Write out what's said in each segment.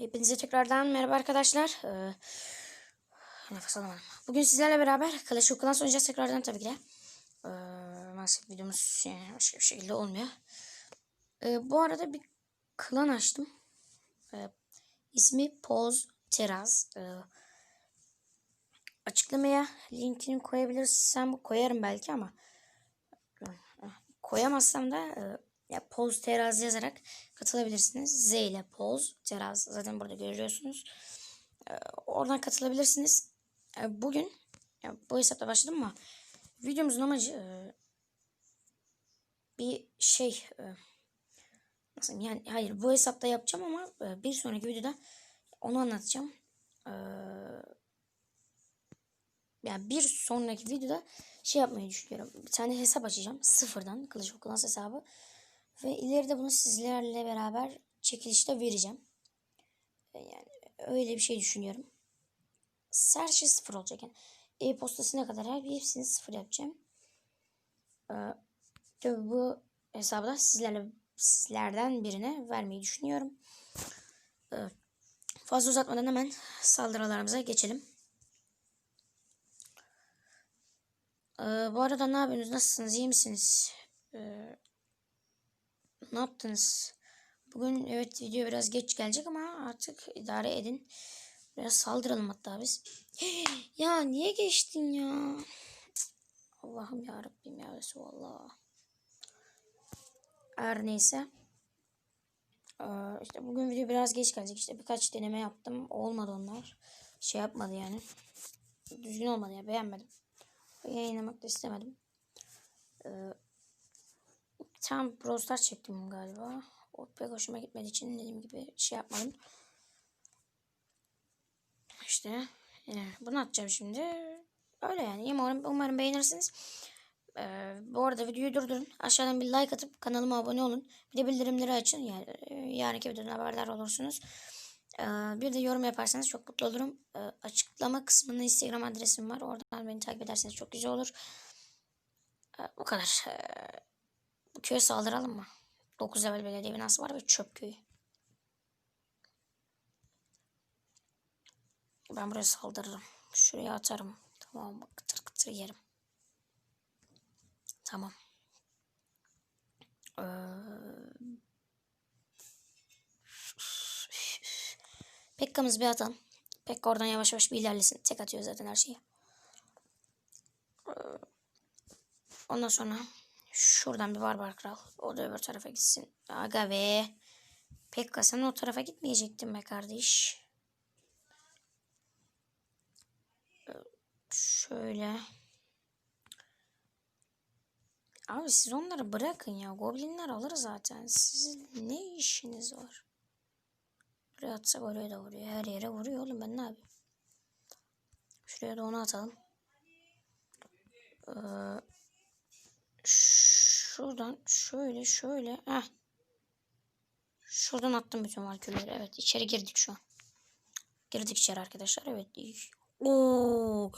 Hepinize tekrardan merhaba arkadaşlar. Ee, nefes alamadım. Bugün sizlerle beraber Clash of Clans oynayacağız tekrardan tabii ki de. Ee, maalesef videomuz yani başka bir şekilde olmuyor. Ee, bu arada bir klan açtım. Ee, ismi Poz Teraz. Ee, açıklamaya linkini koyabilirsem koyarım belki ama koyamazsam da e, ya Poz Teraz yazarak katılabilirsiniz. Z ile Poz Teraz zaten burada görüyorsunuz. E, oradan katılabilirsiniz. E, bugün ya bu hesapta başladım ama videomuzun amacı e, bir şey e, nasıl yani hayır bu hesapta yapacağım ama e, bir sonraki videoda onu anlatacağım. E, yani bir sonraki videoda şey yapmayı düşünüyorum. Bir tane hesap açacağım. Sıfırdan. Of Clans hesabı. Ve ileride bunu sizlerle beraber çekilişte vereceğim. Yani öyle bir şey düşünüyorum. Her şey sıfır olacak. Yani e-postasına kadar her bir hepsini sıfır yapacağım. Ee, tabii bu hesabı da sizlerle sizlerden birine vermeyi düşünüyorum. Ee, fazla uzatmadan hemen saldırılarımıza geçelim. Ee, bu arada ne yapıyorsunuz? Nasılsınız? İyi misiniz? Ee, ne yaptınız? Bugün evet video biraz geç gelecek ama artık idare edin. Biraz saldıralım hatta biz. ya niye geçtin ya? Allah'ım ya Rabbim ya Resulallah. Her neyse. Ee, işte bugün video biraz geç gelecek. İşte birkaç deneme yaptım. Olmadı onlar. Şey yapmadı yani. Düzgün olmadı ya. Beğenmedim. Yayınlamak da istemedim. Ee, tam Brawl çektim galiba. O pek hoşuma gitmediği için dediğim gibi şey yapmadım. İşte yani bunu atacağım şimdi. Öyle yani. Umarım, umarım beğenirsiniz. Ee, bu arada videoyu durdurun. Aşağıdan bir like atıp kanalıma abone olun. Bir de bildirimleri açın. Yani yarınki videodan haberdar olursunuz. Ee, bir de yorum yaparsanız çok mutlu olurum. Ee, açıklama kısmında Instagram adresim var. Oradan beni takip ederseniz çok güzel olur. Ee, bu kadar. Ee, köye saldıralım mı? 9 level belediye binası var ve çöp köyü. Ben buraya saldırırım. Şuraya atarım. Tamam mı? Kıtır kıtır yerim. Tamam. Ee, Pekka'mız bir atalım. Pekka oradan yavaş yavaş bir ilerlesin. Tek atıyor zaten her şeyi. Ee, Ondan sonra şuradan bir barbar kral. O da öbür tarafa gitsin. Aga be. Pekka sen o tarafa gitmeyecektin be kardeş. Şöyle. Abi siz onları bırakın ya. Goblinler alır zaten. Sizin ne işiniz var? Buraya atsak oraya da vuruyor. Her yere vuruyor oğlum ben ne yapayım? Şuraya da onu atalım. Ee, şuradan şöyle şöyle. Heh. Şuradan attım bütün valkürleri. Evet içeri girdik şu an. Girdik içeri arkadaşlar. Evet. Oo.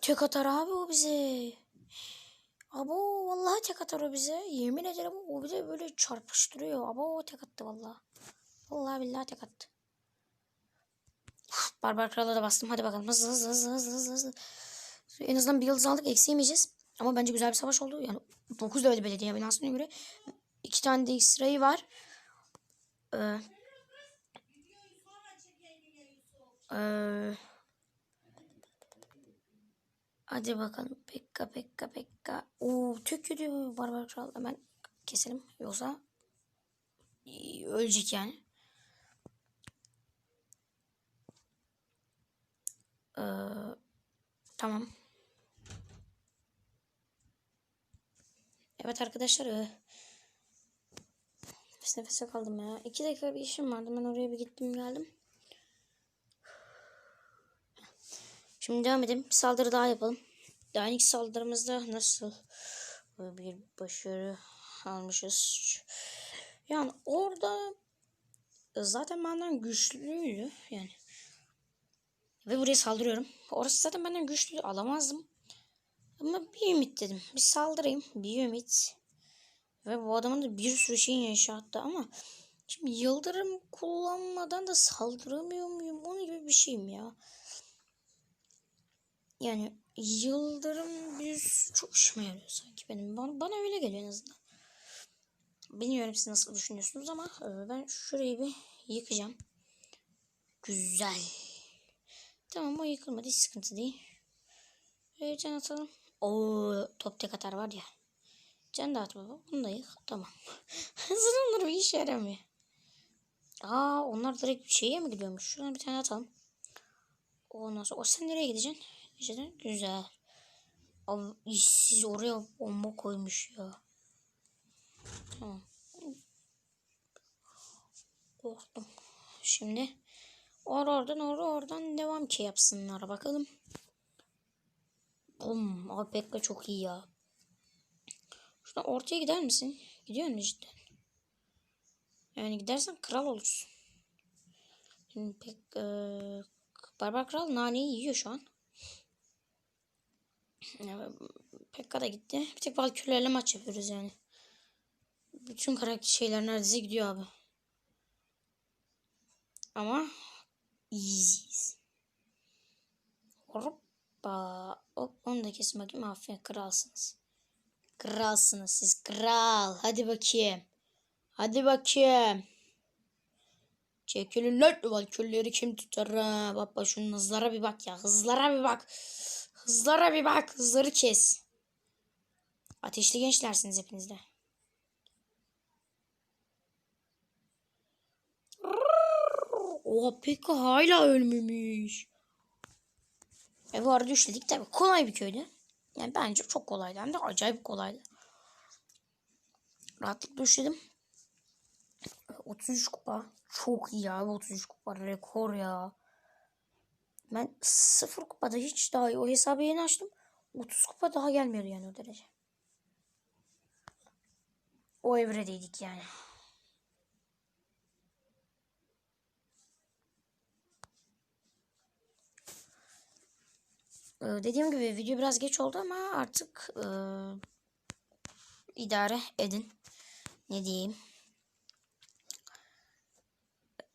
Tek atar abi o bize. Abo vallahi tek atar o bize. Yemin ederim o bize böyle çarpıştırıyor. Abo tek attı vallahi. Vallahi billahi tek attı. Barbar Kral'a da bastım. Hadi bakalım. Hızlı hızlı hızlı hızlı hızlı. En azından bir yıldız aldık. Eksi yemeyeceğiz. Ama bence güzel bir savaş oldu. Yani 9 level belediye binasına göre iki tane de X-Ray var. Ee, ee, hadi bakalım. Pekka pekka pekka. Oo tük gidiyor Barbar Kral. Hemen keselim. Yoksa ölecek yani. Ee, tamam. Evet arkadaşlar. e, Nefes nefese kaldım ya. İki dakika bir işim vardı. Ben oraya bir gittim geldim. Şimdi devam edelim. Bir saldırı daha yapalım. Daha ilk saldırımızda nasıl bir başarı almışız. Yani orada zaten benden güçlüydü. Yani ve buraya saldırıyorum. Orası zaten benden güçlü alamazdım. Ama bir ümit dedim. Bir saldırayım. Bir ümit. Ve bu adamın da bir sürü şeyin inşaatta ama Şimdi yıldırım kullanmadan da saldıramıyor muyum? Onun gibi bir şeyim ya. Yani yıldırım büyüsü çok işime yarıyor sanki benim. Bana, bana öyle geliyor en azından. Bilmiyorum siz nasıl düşünüyorsunuz ama e, ben şurayı bir yıkacağım. Güzel. Tamam o yıkılmadı hiç sıkıntı değil. Ee, can atalım. Oo top tek atar var ya. Can da at baba. Bunu da yık. Tamam. Hazır onlar bir işe yaramıyor. Aa onlar direkt şeye mi gidiyormuş? Şuradan bir tane atalım. Ondan sonra o sen nereye gideceksin? Güzel. Güzel. Abi işsiz oraya bomba koymuş ya. Tamam. Korktum. Şimdi or oradan or oradan devam ki yapsınlar bakalım. Bum. Abi Pekka çok iyi ya. Şuradan ortaya gider misin? Gidiyor musun cidden? Yani gidersen kral olursun. Şimdi pek e, Barbar Kral naneyi yiyor şu an. Pekka da gitti. Bir tek Valkyrie'lerle maç yapıyoruz yani. Bütün karakter şeyler neredeyse gidiyor abi. Ama easy. Hoppa. Hop onu da kesin bakayım. Aferin kralsınız. Kralsınız siz kral. Hadi bakayım. Hadi bakayım. Çekilin lan valkürleri kim tutar? Baba şunun hızlara bir bak ya. Hızlara bir bak. Hızlara bir bak. Hızları kes. Ateşli gençlersiniz hepiniz de. Oha Pekka hala ölmemiş. E bu arada üçledik tabi kolay bir köydü. Yani bence çok kolaydı hem de acayip kolaydı. Rahatlıkla üçledim. 33 kupa. Çok iyi abi 33 kupa. Rekor ya. Ben 0 kupada hiç daha iyi. O hesabı yeni açtım. 30 kupa daha gelmiyor yani o derece. O evredeydik yani. Ee, dediğim gibi video biraz geç oldu ama artık e, idare edin. Ne diyeyim?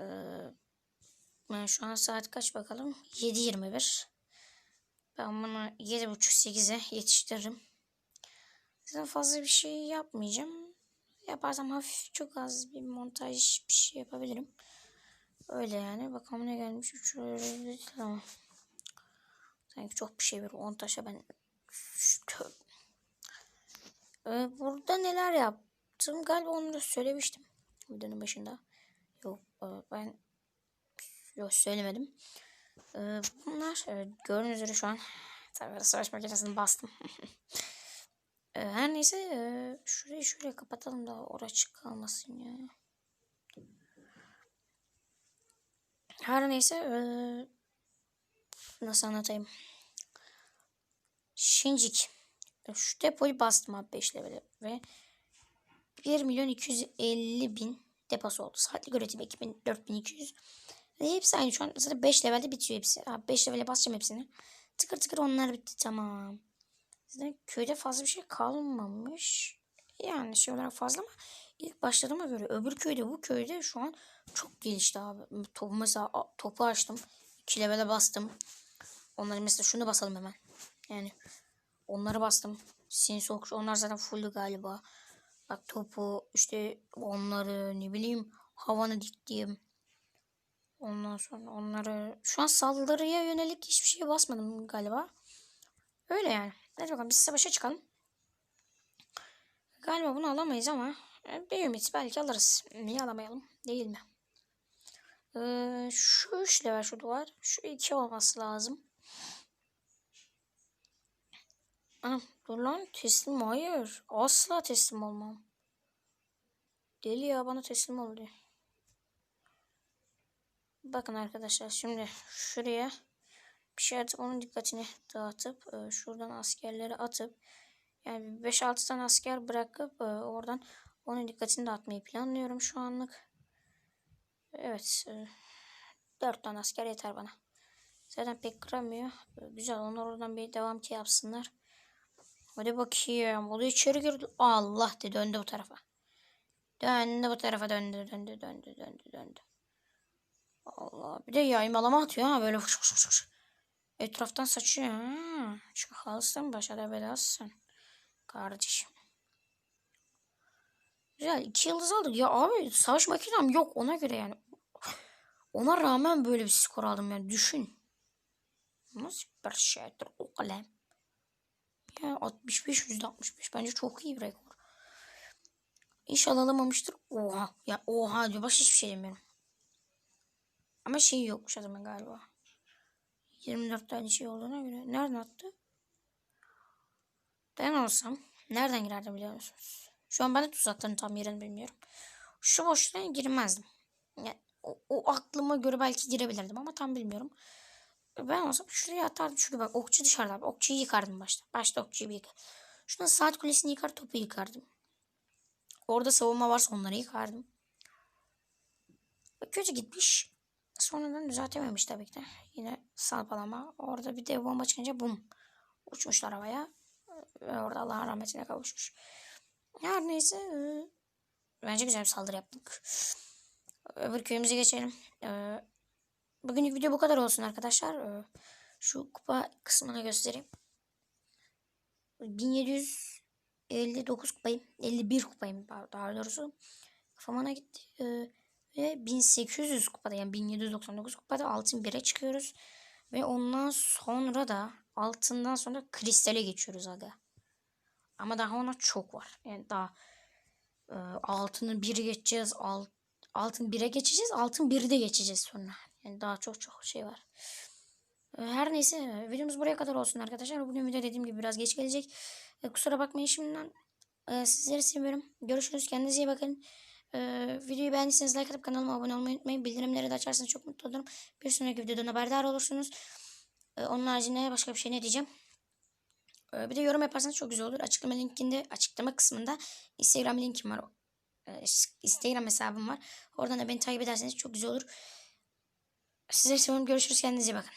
Ee, ben şu an saat kaç bakalım? 7.21. Ben bunu 7.30-8'e yetiştiririm. Zaten fazla bir şey yapmayacağım. Yaparsam hafif çok az bir montaj bir şey yapabilirim. Öyle yani. Bakalım ne gelmiş. 3 tamam. Sanki çok bir şey var. 10 taşa ben ee, burada neler yaptım? Galiba onu da söylemiştim. Videonun başında. Yok e, ben yok söylemedim. Ee, bunlar evet, gördüğünüz üzere şu an tabii savaş makinesini bastım. ee, her neyse e, şurayı şöyle kapatalım da orası açık kalmasın ya. Her neyse e, nasıl anlatayım. Şincik. Şu depoyu bastım abi 5 levele ve 1 milyon 250 bin deposu oldu. Saatlik üretim 2000, 4200. Ve hepsi aynı şu an. Zaten 5 levelde bitiyor hepsi. Abi 5 levele basacağım hepsini. Tıkır tıkır onlar bitti tamam. Zaten köyde fazla bir şey kalmamış. Yani şey olarak fazla ama ilk başladığıma göre öbür köyde bu köyde şu an çok gelişti abi. Topu mesela topu açtım. 2 levele bastım. Onları mesela şunu basalım hemen. Yani onları bastım. Sinsi okşu. Onlar zaten fulldü galiba. Bak topu işte onları ne bileyim havanı diktiğim. Ondan sonra onları şu an saldırıya yönelik hiçbir şeye basmadım galiba. Öyle yani. Hadi bakalım biz savaşa çıkalım. Galiba bunu alamayız ama e, bir ümit belki alırız. Niye alamayalım? Değil mi? Ee, şu üç level şu duvar. Şu iki olması lazım. Anam dur lan teslim hayır. Asla teslim olmam. Deli ya bana teslim oldu. Bakın arkadaşlar şimdi şuraya bir şey atıp onun dikkatini dağıtıp e, şuradan askerleri atıp yani 5-6 tane asker bırakıp e, oradan onun dikkatini dağıtmayı planlıyorum şu anlık. Evet. E, 4 tane asker yeter bana. Zaten pek kıramıyor. Güzel onlar oradan bir devam ki yapsınlar. Hadi bakayım. O da içeri girdi. Allah dedi döndü bu tarafa. Döndü bu tarafa döndü döndü döndü döndü döndü. Allah bir de yaymalama atıyor ha böyle fış fış fış. Etraftan saçıyor ha. Çakalsın başa belasın. Kardeşim. Güzel iki yıldız aldık. Ya abi savaş makinem yok ona göre yani. Ona rağmen böyle bir skor aldım yani düşün. Nasıl bir şeydir o kalem. Ya 65 yüzde 65 bence çok iyi bir rekor. İnşallah alamamıştır. Oha. Ya oha diyor. Başka hiçbir şey demiyorum. Ama şey yokmuş adamın galiba. 24 tane şey olduğuna göre. Nereden attı? Ben olsam nereden girerdim biliyor musunuz? Şu an ben de tuzakların tam yerini bilmiyorum. Şu boşluğa girmezdim. Yani o, o aklıma göre belki girebilirdim ama tam bilmiyorum. Ben olsam şuraya atardım çünkü bak okçu dışarıda abi. Okçuyu yıkardım başta. Başta okçuyu bir yıkar. Şuna saat kulesini yıkar topu yıkardım. Orada savunma varsa onları yıkardım. Kötü gitmiş. Sonradan düzeltememiş tabii ki de. Yine salpalama. Orada bir dev bomba çıkınca bum. Uçmuşlar havaya. Orada Allah'ın rahmetine kavuşmuş. Her neyse. e, Bence güzel bir saldırı yaptık. Öbür köyümüze geçelim. Ee, Bugünlük video bu kadar olsun arkadaşlar. Ee, Şu kupa kısmını göstereyim. 1759 kupayım. 51 kupayım daha doğrusu. Kafamana gitti. Ee, Ve 1800 kupada yani 1799 kupada altın 1'e çıkıyoruz. Ve ondan sonra da altından sonra kristale geçiyoruz aga. Ama daha ona çok var. Yani daha e, altını 1'e geçeceğiz. Alt, altın 1'e geçeceğiz. Altın 1'i de geçeceğiz sonra. Yani daha çok çok şey var. Ee, Her neyse videomuz buraya kadar olsun arkadaşlar. Bugün video dediğim gibi biraz geç gelecek. Ee, Kusura bakmayın şimdiden. Ee, Sizleri seviyorum. Görüşürüz. Kendinize iyi bakın. Videoyu beğendiyseniz like atıp kanalıma abone olmayı unutmayın. Bildirimleri de açarsanız çok mutlu olurum. Bir sonraki videodan haberdar olursunuz. Onun haricinde başka bir şey ne diyeceğim. Bir de yorum yaparsanız çok güzel olur. Açıklama linkinde, açıklama kısmında Instagram linkim var. Ee, Instagram hesabım var. Oradan da beni takip ederseniz çok güzel olur. Sizleri seviyorum. Görüşürüz. Kendinize iyi bakın.